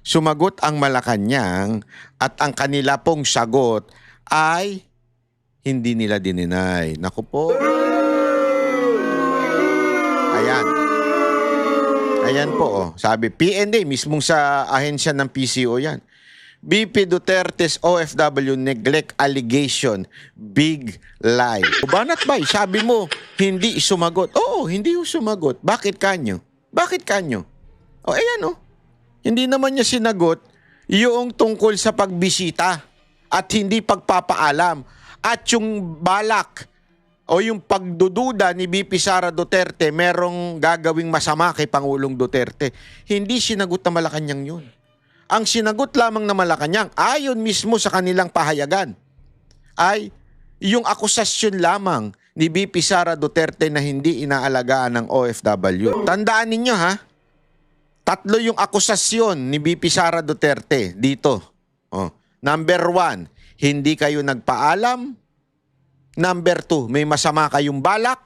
sumagot ang Malacanang at ang kanila pong sagot ay hindi nila dininay. Naku po. Ayan. Ayan po, oh. sabi PNA, mismong sa ahensya ng PCO yan. BP Duterte's OFW neglect allegation, big lie. Banat bay, sabi mo, hindi sumagot. Oo, hindi sumagot. Bakit kanyo? Bakit kanyo? O, ayan oh. Hindi naman niya sinagot yung tungkol sa pagbisita at hindi pagpapaalam. At yung balak o yung pagdududa ni BP Sara Duterte merong gagawing masama kay Pangulong Duterte. Hindi sinagot na Malacanang yun. Ang sinagot lamang na Malacanang, ayon mismo sa kanilang pahayagan, ay yung akusasyon lamang ni BP Sara Duterte na hindi inaalagaan ng OFW. Tandaan ninyo ha, tatlo yung akusasyon ni BP Sara Duterte dito. Oh. Number one, hindi kayo nagpaalam. Number two, may masama kayong balak.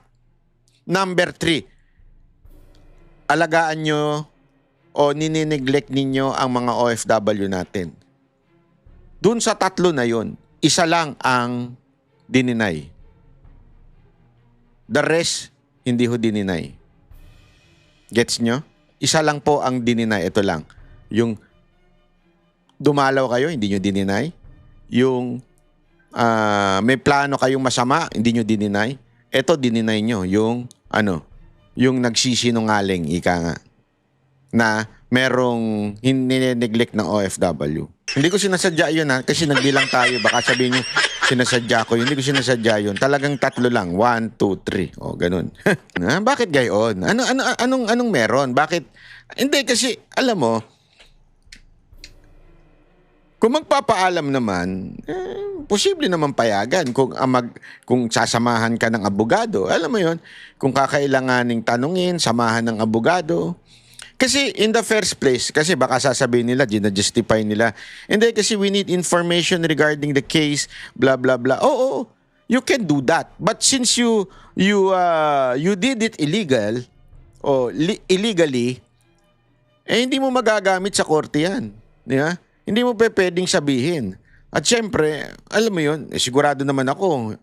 Number three, alagaan nyo o ninineglect ninyo ang mga OFW natin. Dun sa tatlo na yon, isa lang ang dininay. The rest, hindi ho dininay. Gets nyo? Isa lang po ang dininay. Ito lang. Yung dumalaw kayo, hindi nyo dininay. Yung ah, may plano kayong masama, hindi nyo dininay. Ito, dininay nyo. Yung, ano, yung nagsisinungaling, ika nga, na merong neglect ng OFW. Hindi ko sinasadya yun ha, kasi nagbilang tayo. Baka sabihin nyo, sinasadya ko yun. Hindi ko sinasadya yun. Talagang tatlo lang. One, two, three. O, ganun. ha? Bakit gayon? Ano, ano, anong, anong meron? Bakit? Hindi, kasi, alam mo, kung magpapaalam naman, eh, posible naman payagan kung ah, mag, kung sasamahan ka ng abogado. Alam mo 'yon, kung kakailanganing tanungin, samahan ng abogado. Kasi in the first place, kasi baka sasabihin nila, gina-justify nila, hindi kasi we need information regarding the case, blah blah blah. Oo, you can do that. But since you you uh, you did it illegal o illegally, eh hindi mo magagamit sa korte 'yan, di ba? Hindi mo pe pwedeng sabihin. At syempre, alam mo 'yun, eh, sigurado naman ako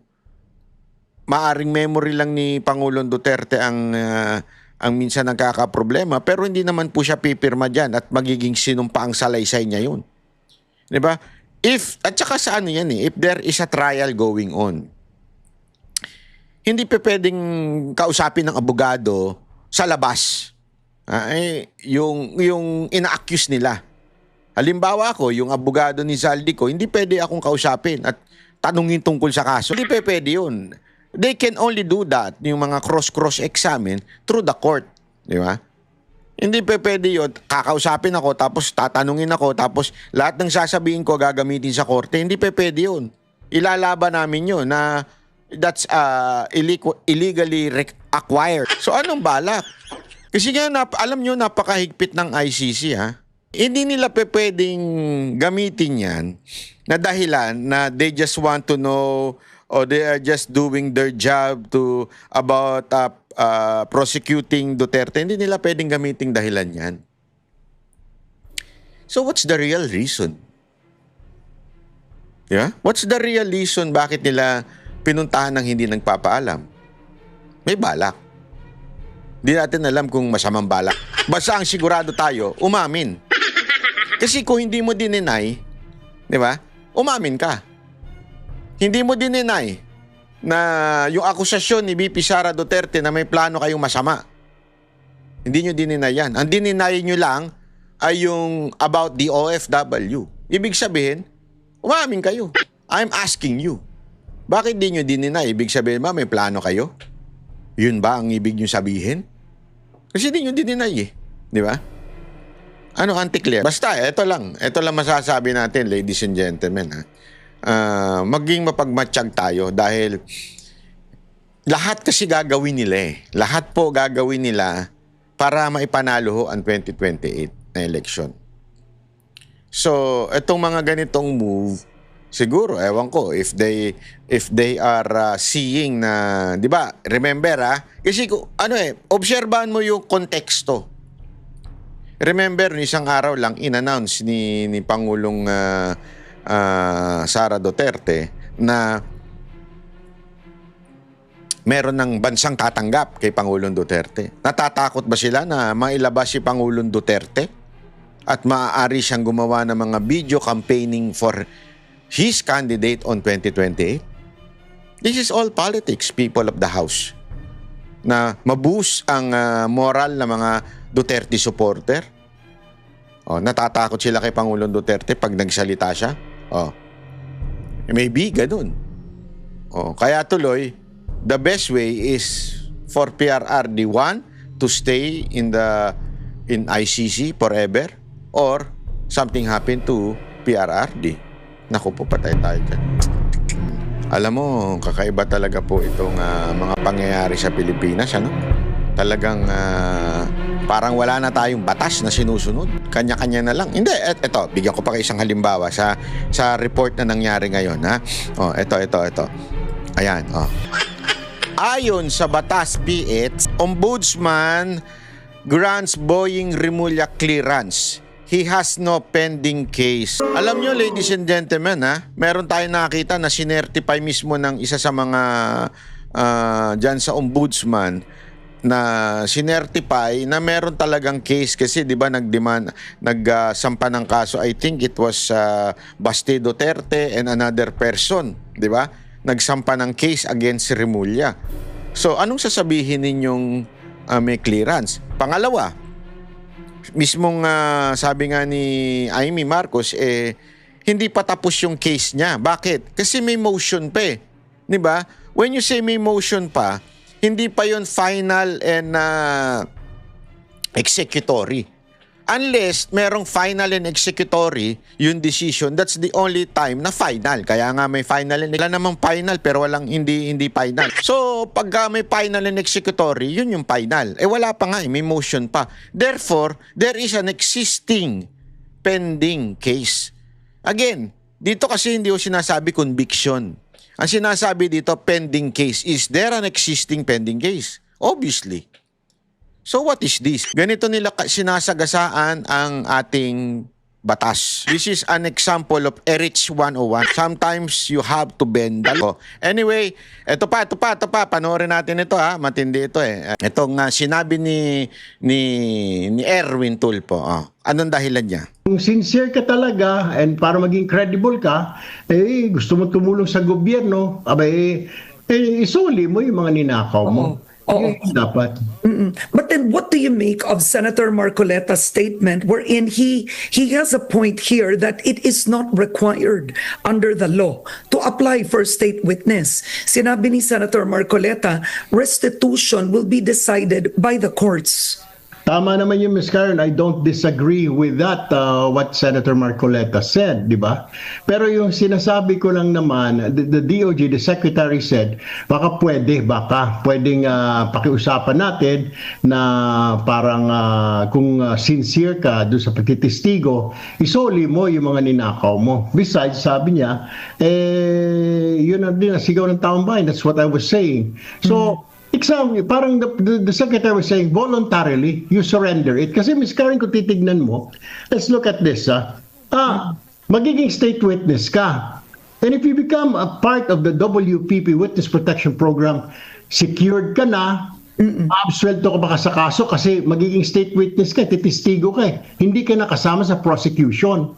maaring memory lang ni Pangulong Duterte ang ah, ang minsan nagkakaproblema pero hindi naman po siya pipirma diyan at magiging sinumpa ang salaysay niya 'yun. ba? If at saka sa ano yan eh, if there is a trial going on, hindi pa pwedeng kausapin ng abogado sa labas. Ah, eh, yung yung ina-accuse nila. Halimbawa ako, yung abogado ni Zaldi ko, hindi pwede akong kausapin at tanungin tungkol sa kaso. Hindi pa pwede yun. They can only do that, yung mga cross-cross examine, through the court. Di ba? Hindi pa pwede yun. Kakausapin ako, tapos tatanungin ako, tapos lahat ng sasabihin ko gagamitin sa korte. Hindi pa pwede yun. Ilalaban namin yun na that's uh, illegally acquired. So anong balak? Kasi nga, nap- alam nyo, napakahigpit ng ICC ha. Hindi nila pe pwedeng gamitin yan na dahilan na they just want to know or they are just doing their job to about uh, uh, prosecuting Duterte. Hindi nila pwedeng gamitin dahilan yan. So what's the real reason? Yeah? What's the real reason bakit nila pinuntahan ng hindi nagpapaalam? May balak. Hindi natin alam kung masamang balak. Basta ang sigurado tayo, umamin. Kasi kung hindi mo dininay, di ba? Umamin ka. Hindi mo dininay na yung akusasyon ni BP Sara Duterte na may plano kayong masama. Hindi nyo dininay yan. Ang dininay nyo lang ay yung about the OFW. Ibig sabihin, umamin kayo. I'm asking you. Bakit di nyo dininay? Ibig sabihin ba may plano kayo? Yun ba ang ibig nyo sabihin? Kasi di nyo dininay eh. Di ba? Ano anti-clear? Basta, ito lang. Ito lang masasabi natin, ladies and gentlemen. Ha? Ah, maging mapagmatsyag tayo dahil lahat kasi gagawin nila eh. Lahat po gagawin nila para maipanalo ho ang 2028 na election. So, itong mga ganitong move, siguro, ewan ko, if they if they are uh, seeing na, di ba, remember ah, kasi ano eh, obserbahan mo yung konteksto. Remember, isang araw lang in-announce ni, ni Pangulong ah, ah, Sara Duterte na meron ng bansang tatanggap kay Pangulong Duterte. Natatakot ba sila na mailabas si Pangulong Duterte? At maaari siyang gumawa ng mga video campaigning for his candidate on 2028? This is all politics, people of the House. Na mabus ang ah, moral ng mga Duterte supporter. Oh, natatakot sila kay Pangulong Duterte pag nagsalita siya. Oh. Maybe ganun. Oh, kaya tuloy, the best way is for PRRD one to stay in the in ICC forever or something happen to PRRD. Naku po, patay tayo dyan. Alam mo, kakaiba talaga po itong ah, mga pangyayari sa Pilipinas, ano? Talagang ah, parang wala na tayong batas na sinusunod. Kanya-kanya na lang. Hindi, et, eto, bigyan ko pa kayo isang halimbawa sa sa report na nangyari ngayon, ha? Oh, eto, eto, eto. Ayan, oh. Ayon sa Batas PH, Ombudsman grants Boeing Remulla clearance. He has no pending case. Alam nyo, ladies and gentlemen, ha, meron tayong nakita na sinertify mismo ng isa sa mga ah, dyan sa ombudsman na sinertify na meron talagang case kasi 'di ba nagdemand nagsampa ng kaso. I think it was uh, Baste Duterte and another person 'di ba? Nagsampa ng case against Remulla. So anong sasabihin ninyong uh, may clearance? Pangalawa mismong ah, sabi nga ni Amy Marcos eh hindi pa tapos yung case niya. Bakit? Kasi may motion pa eh 'di ba? When you say may motion pa hindi pa yon final and uh, executory. Unless merong final and executory yung decision, that's the only time na final. Kaya nga may final and wala namang final pero walang hindi hindi final. So pagka may final and executory, yun yung final. Eh wala pa nga, eh, may motion pa. Therefore, there is an existing pending case. Again, dito kasi hindi ko sinasabi conviction. Ang sinasabi dito, pending case. Is there an existing pending case? Obviously. So what is this? Ganito nila sinasagasaan ang ating batas. This is an example of Erich 101. Sometimes you have to bend the law. Anyway, ito pa, ito pa, ito pa. Panoorin natin ito ha. Matindi ito eh. Itong uh, sinabi ni, ni, ni Erwin Tulpo. Oh. Anong dahilan niya? Kung sincere ka talaga and para maging credible ka, eh gusto mo tumulong sa gobyerno, abay, eh, isuli mo yung mga ninakaw mo. Oo. Yun dapat. Mm-mm. But then what do you make of Senator Marcoleta's statement wherein he he has a point here that it is not required under the law to apply for state witness. Sinabi ni Senator Marcoleta, restitution will be decided by the courts. Tama naman yung Ms. Karen, I don't disagree with that, uh, what Senator Marcoleta said, di ba? Pero yung sinasabi ko lang naman, the, the DOJ, the Secretary said, baka pwede, baka pwedeng uh, pakiusapan natin na parang uh, kung uh, sincere ka doon sa pagtitistigo, isoli mo yung mga ninakaw mo. Besides, sabi niya, eh, yun ang din, sigaw ng taong bayan. That's what I was saying. So, Exam, parang the, the, the secretary was saying, voluntarily, you surrender it. Kasi Ms. Karen, kung titignan mo, let's look at this. Ah, ah magiging state witness ka. And if you become a part of the WPP Witness Protection Program, secured ka na, absuelto ka baka sa kaso kasi magiging state witness ka, titistigo ka eh. Hindi ka nakasama sa prosecution.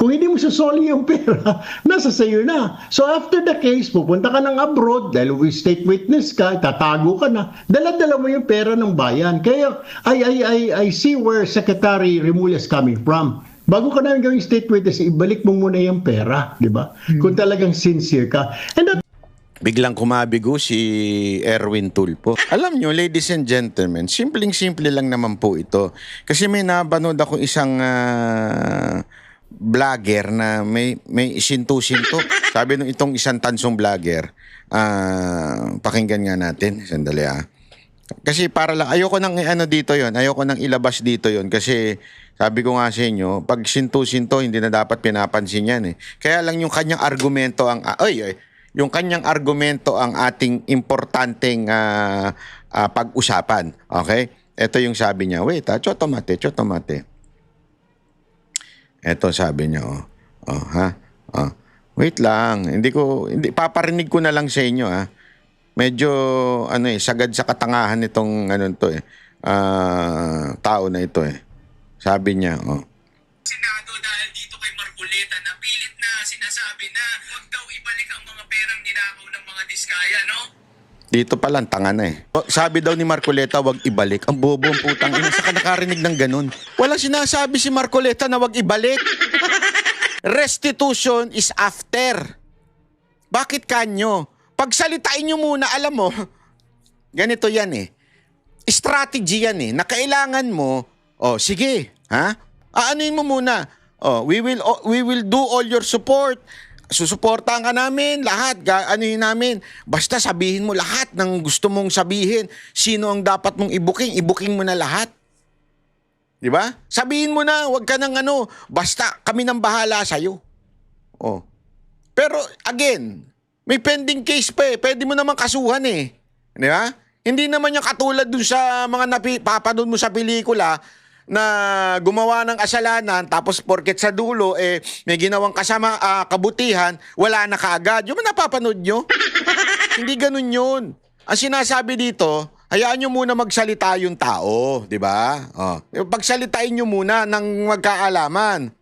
Kung hindi mo susoli yung pera, nasa sayo na. So after the case, pupunta ka ng abroad, dahil with state witness ka, tatago ka na, dala-dala mo yung pera ng bayan. Kaya I, I, I, I see where Secretary Remulla is coming from. Bago ka namin gawing state witness, ibalik mo muna yung pera, di ba? Kung talagang sincere ka. And that Biglang kumabigo si Erwin Tulpo. Alam nyo, ladies and gentlemen, simpleng-simple lang naman po ito. Kasi may nabanood ako isang ah, vlogger na may may isinto-sinto. Sabi nung itong isang tansong vlogger, ah, pakinggan nga natin. Sandali ah. Kasi para lang, ayoko nang ano dito yon ayoko nang ilabas dito yon kasi sabi ko nga sa inyo, pag sinto-sinto, hindi na dapat pinapansin yan eh. Kaya lang yung kanyang argumento ang, ah, ay, ay, yung kanyang argumento ang ating importanteng ah, ah, pag-usapan. Okay? ito yung sabi niya, wait ha, chotomate, chotomate. Ito sabi niya, oh. Oh, ha? Oh. Wait lang, hindi ko, hindi, paparinig ko na lang sa inyo, ha? Medyo, ano eh, sagad sa katangahan nitong, ano to eh, ah, tao na ito eh. Sabi niya, oh. Senado dahil dito kay Marcoleta na pilit na sinasabi na huwag daw ibalik ang mga perang ninakaw ng mga diskaya, no? Dito pa lang, tanga na eh. O, Sabi daw ni Marcoleta, wag ibalik. Ang bobo ang putang ina. Sa ka nakarinig ng ganun. Wala sinasabi si Marcoleta na wag ibalik. Restitution is after. Bakit kanyo? Pagsalitain nyo muna, alam mo, ganito yan eh. Strategy yan eh. Na kailangan mo, oh, sige, ha? Aanuin mo muna. Oh, we will oh, we will do all your support. Susuportahan ka namin lahat. Ga, anuhin namin. Basta sabihin mo lahat ng gusto mong sabihin. Sino ang dapat mong ibuking? Ibuking mo na lahat. Di ba? Sabihin mo na, wag ka nang ano, basta kami nang bahala sa'yo. Oh. Pero again, may pending case pa eh. Pwede mo naman kasuhan eh. Di ba? Hindi naman yung katulad dun sa mga napi, papanood mo sa pelikula na gumawa ng kasalanan tapos porket sa dulo eh may ginawang kasama ah, kabutihan, wala na kaagad. Yung napapanood nyo? Hindi ganun yun. Ang sinasabi dito, hayaan nyo muna magsalita yung tao, di ba? Oh. Pagsalitain nyo muna ng magkaalaman.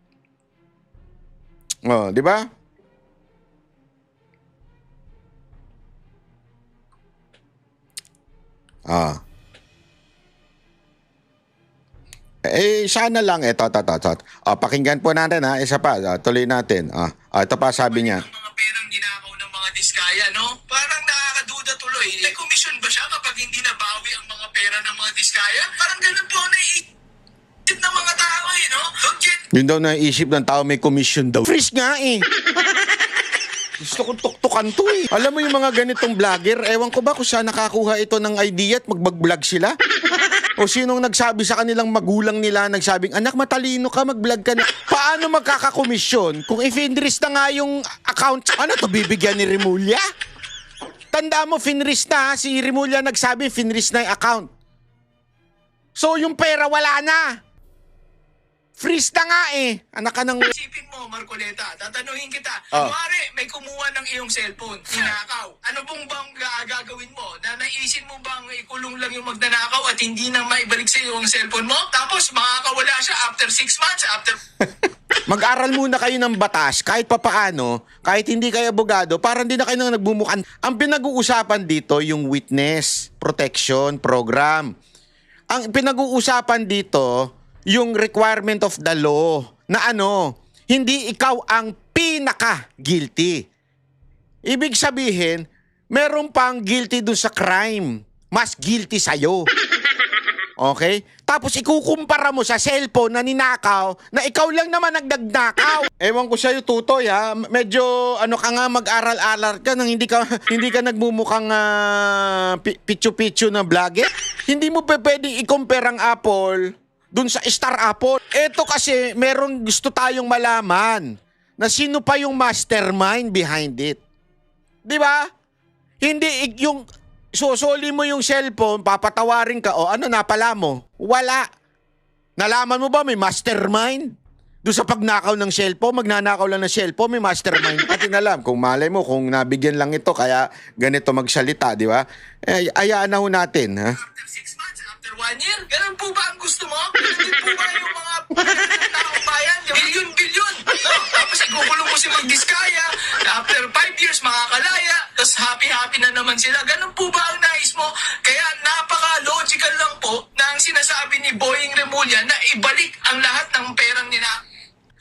Oh, di ba? Ah. Eh, sana lang. Ito, ito, ito. ito. Ah, pakinggan po natin ha. Isa pa. Ah, tuloy natin. Ah, ah, ito pa sabi niya. Ang mga perang ninakaw ng mga diskaya, no? Parang nakakaduda tuloy. May komisyon ba siya kapag hindi nabawi ang mga pera ng mga diskaya? Parang ganun po ang naiisip ng mga tao eh, no? Don't get Yun daw naisip ng tao may commission daw. Freeze nga eh. Gusto kong tuktukan to eh. Alam mo yung mga ganitong vlogger, ewan ko ba kung saan nakakuha ito ng idea at magbag-vlog sila? O sinong nagsabi sa kanilang magulang nila, nagsabing, anak matalino ka, mag-vlog ka na. Paano magkakakomisyon kung if-inris na nga yung account? Ano to, bibigyan ni Rimulya? Tanda mo, finris na. Si Rimulya nagsabi, finris na yung account. So yung pera wala na. Freeze na nga eh. Anak ka ng... Isipin mo, Marcoleta, tatanungin kita. Oh. Kunwari, may kumuha ng iyong cellphone, ninakaw. Ano pong bang ga- gagawin mo? Na naisin mo bang ikulong lang yung magnanakaw at hindi nang maibalik sa iyo ang cellphone mo? Tapos makakawala siya after six months, after Mag-aral muna kayo ng batas kahit papaano, kahit hindi kayo abogado, para hindi na kayo nang nagbumukan. Ang pinag-uusapan dito yung witness protection program. Ang pinag-uusapan dito yung requirement of the law na ano, hindi ikaw ang pinaka-guilty. Ibig sabihin, meron pang guilty doon sa crime. Mas guilty sa'yo. Okay? Tapos ikukumpara mo sa cellphone na ninakaw na ikaw lang naman nagdagnakaw. Ewan ko sa'yo, Tutoy, ha? Medyo, ano ka nga, mag-aral-aral ka nang hindi ka, hindi ka nagmumukhang ah, pi- pitsu-pitsu na vlogger. Hindi mo pa pwedeng i-compare ang Apple dun sa Star Apple. Ito kasi, meron gusto tayong malaman na sino pa yung mastermind behind it. Di ba? Hindi yung susuli mo yung cellphone, papatawarin ka, o ano napala mo? Wala. Nalaman mo ba may mastermind? Doon sa pagnakaw ng cellphone, magnanakaw lang ng cellphone, may mastermind. Pati alam, kung malay mo, kung nabigyan lang ito, kaya ganito magsalita, di ba? Eh, ayaan na ho natin, ha? after six months, after one year. Ganun po ba ang gusto mo? Ganun po ba yung mga ng taong bayan? Bilyon-bilyon. No? Tapos ikukulong mo si Magdiskaya. After five years, makakalaya. Tapos happy-happy na naman sila. Ganun po ba ang nais mo? Kaya napaka-logical lang po na ang sinasabi ni Boying Remulla na ibalik ang lahat ng perang nila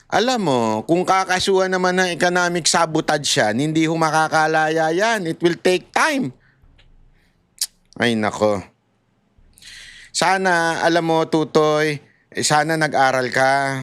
Alam mo, kung kakasuhan naman ng economic sabotage yan, hindi ho makakalaya yan. It will take time. Ay, nako. Sana, alam mo, Tutoy, eh, sana nag-aral ka.